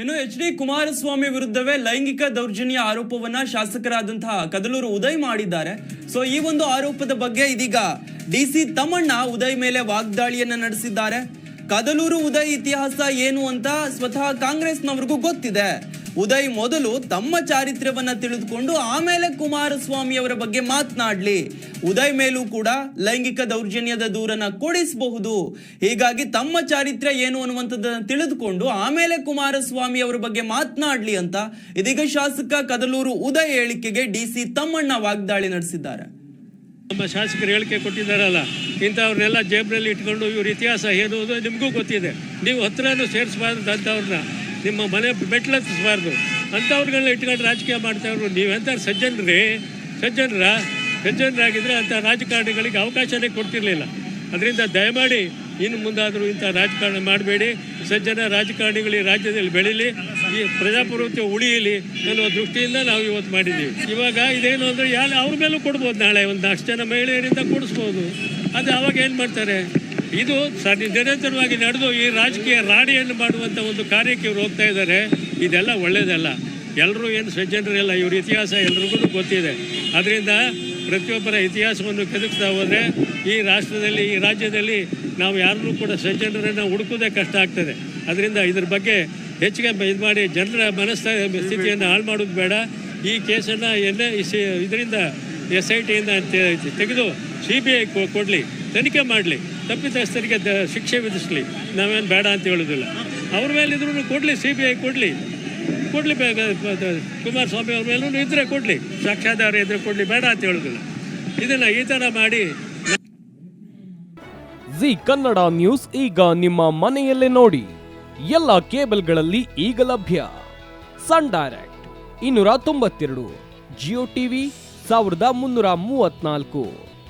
ಇನ್ನು H D Kumaraswamy ವಿರುದ್ಧವೇ ಲೈಂಗಿಕ ದೌರ್ಜನ್ಯ ಆರೋಪವನ್ನ ಶಾಸಕರಾದಂತಹ ಕದಲೂರು ಉದಯ್ ಮಾಡಿದ್ದಾರೆ. ಸೊ ಈ ಒಂದು ಆರೋಪದ ಬಗ್ಗೆ ಇದೀಗ ಡಿ ಸಿ ತಮ್ಮಣ್ಣ ಉದಯ್ ಮೇಲೆ ವಾಗ್ದಾಳಿಯನ್ನ ನಡೆಸಿದ್ದಾರೆ. ಕದಲೂರು ಉದಯ್ ಇತಿಹಾಸ ಏನು ಅಂತ ಸ್ವತಃ ಕಾಂಗ್ರೆಸ್ನವ್ರಿಗೂ ಗೊತ್ತಿದೆ. ಉದಯ್ ಮೊದಲು ತಮ್ಮ ಚಾರಿತ್ರ್ಯವನ್ನ ತಿಳಿದುಕೊಂಡು ಆಮೇಲೆ ಕುಮಾರಸ್ವಾಮಿ ಅವರ ಬಗ್ಗೆ ಮಾತನಾಡ್ಲಿ. ಉದಯ್ ಮೇಲೂ ಕೂಡ ಲೈಂಗಿಕ ದೌರ್ಜನ್ಯದ ದೂರನ ಕೊಡಿಸಬಹುದು. ಹೀಗಾಗಿ ತಮ್ಮ ಚಾರಿತ್ರ್ಯ ಏನು ಅನ್ನುವಂಥದ್ದನ್ನು ತಿಳಿದುಕೊಂಡು ಆಮೇಲೆ ಕುಮಾರಸ್ವಾಮಿ ಅವರ ಬಗ್ಗೆ ಮಾತನಾಡ್ಲಿ ಅಂತ ಇದೀಗ ಶಾಸಕ ಕದಲೂರು ಉದಯ್ ಹೇಳಿಕೆಗೆ ಡಿ ಸಿ ತಮ್ಮಣ್ಣ ವಾಗ್ದಾಳಿ ನಡೆಸಿದ್ದಾರೆ. ನಮ್ಮ ಶಾಸಕರು ಹೇಳಿಕೆ ಕೊಟ್ಟಿದ್ದಾರಲ್ಲ, ಇಂಥವ್ರನ್ನೆಲ್ಲ ಜೇಬ್ನಲ್ಲಿ ಇಟ್ಕೊಂಡು ಇವ್ರ ಇತಿಹಾಸ ಏನು ನಿಮಗೂ ಗೊತ್ತಿದೆ. ನೀವು ಹತ್ರನೂ ಸೇರಿಸಬಾರ್ದು ಅಂಥವ್ರನ್ನ ನಿಮ್ಮ ಮನೆ ಮೆಟ್ಲತ್ತಿಸಬಾರ್ದು ಅಂಥವ್ರುಗಳನ್ನ ಇಟ್ಕೊಂಡು ರಾಜಕೀಯ ಮಾಡ್ತಾವ್ರು ನೀವೆಂಥ ಸಜ್ಜನರೇ? ಸಜ್ಜನರ? ಸಜ್ಜನರಾಗಿದ್ದರೆ ಅಂಥ ರಾಜಕಾರಣಿಗಳಿಗೆ ಅವಕಾಶನೇ ಕೊಡ್ತಿರ್ಲಿಲ್ಲ. ಅದರಿಂದ ದಯಮಾಡಿ ಇನ್ನು ಮುಂದಾದರೂ ಇಂಥ ರಾಜಕಾರಣ ಮಾಡಬೇಡಿ. ಸಜ್ಜನ ರಾಜಕಾರಣಿಗಳು ಈ ರಾಜ್ಯದಲ್ಲಿ ಬೆಳೀಲಿ, ಈ ಪ್ರಜಾಪ್ರಭುತ್ವ ಉಳಿಯಲಿ ಅನ್ನೋ ದೃಷ್ಟಿಯಿಂದ ನಾವು ಇವತ್ತು ಮಾಡಿದ್ದೀವಿ. ಇವಾಗ ಇದೇನು ಅಂದರೆ ಯಾರು ಅವ್ರ ಮೇಲೂ ಕೊಡ್ಬೋದು ನಾಳೆ ಒಂದು ಅಷ್ಟು ಜನ ಮಹಿಳೆಯರಿಂದ ಕೊಡಿಸ್ಬೋದು. ಅದು ಅವಾಗ ಏನು ಮಾಡ್ತಾರೆ? ಇದು ನಿರಂತರವಾಗಿ ನಡೆದು ಈ ರಾಜಕೀಯ ರಾಡಿಯನ್ನು ಮಾಡುವಂಥ ಒಂದು ಕಾರ್ಯಕ್ಕೆ ಇವರು ಹೋಗ್ತಾ ಇದ್ದಾರೆ. ಇದೆಲ್ಲ ಒಳ್ಳೆಯದಲ್ಲ ಎಲ್ಲರೂ ಏನು ಸಜ್ಜನರೆಲ್ಲ ಇವ್ರ ಇತಿಹಾಸ ಎಲ್ರಿಗೂ ಗೊತ್ತಿದೆ. ಅದರಿಂದ ಪ್ರತಿಯೊಬ್ಬರ ಇತಿಹಾಸವನ್ನು ಕೆದಕ್ತಾ ಹೋದರೆ ಈ ರಾಷ್ಟ್ರದಲ್ಲಿ, ಈ ರಾಜ್ಯದಲ್ಲಿ ನಾವು ಯಾರನ್ನೂ ಕೂಡ ಸಜ್ಜನರನ್ನು ಹುಡುಕೋದೇ ಕಷ್ಟ ಆಗ್ತದೆ. ಅದರಿಂದ ಇದ್ರ ಬಗ್ಗೆ ಹೆಚ್ಚಿಗೆ ಇದು ಮಾಡಿ ಜನರ ಮನಸ್ಥ ಸ್ಥಿತಿಯನ್ನು ಹಾಳು ಮಾಡೋದು ಬೇಡ. ಈ ಕೇಸನ್ನು ಎನ್ನೇ ಇದರಿಂದ ಎಸ್ ಐ ಟಿಯಿಂದ ತೆಗೆದು ಸಿ ಬಿ ಐ ಕೊಡಲಿ, ತನಿಖೆ ಮಾಡಲಿ, ತಪ್ಪಿತಸ್ಥರಿಗೆ ಶಿಕ್ಷೆ ವಿಧಿಸಲಿ, ನಾವೇನು ಬೇಡ ಅಂತ ಹೇಳೋದಿಲ್ಲ. ಅವ್ರ ಮೇಲೆ ಇದ್ರೂ ಕೊಡಲಿ. ಸಿ ಬಿ ಐ ಕೊಡಲಿ ಕೊಡಲಿ ಕುಮಾರಸ್ವಾಮಿ ಅವ್ರ ಮೇಲೂ ಇದ್ರೆ ಕೊಡಲಿ ಸಾಕ್ಷಾಧಾರ ಇದ್ರೆ ಕೊಡಲಿ, ಬೇಡ ಅಂತ ಹೇಳೋದಿಲ್ಲ. ಇದನ್ನು ಈ ಥರ ಮಾಡಿ ಜಿ ಕನ್ನಡ ನ್ಯೂಸ್ ಈಗ ನಿಮ್ಮ ಮನೆಯಲ್ಲೇ ನೋಡಿ. ಎಲ್ಲ ಕೇಬಲ್ಗಳಲ್ಲಿ ಈಗ ಲಭ್ಯ. ಸನ್ ಡೈರೆಕ್ಟ್ ಇನ್ನೂರ ತೊಂಬತ್ತೆರಡು ಜಿಯೋ ಟಿವಿ ಸಾವಿರದ ಮುನ್ನೂರ ಮೂವತ್ನಾಲ್ಕು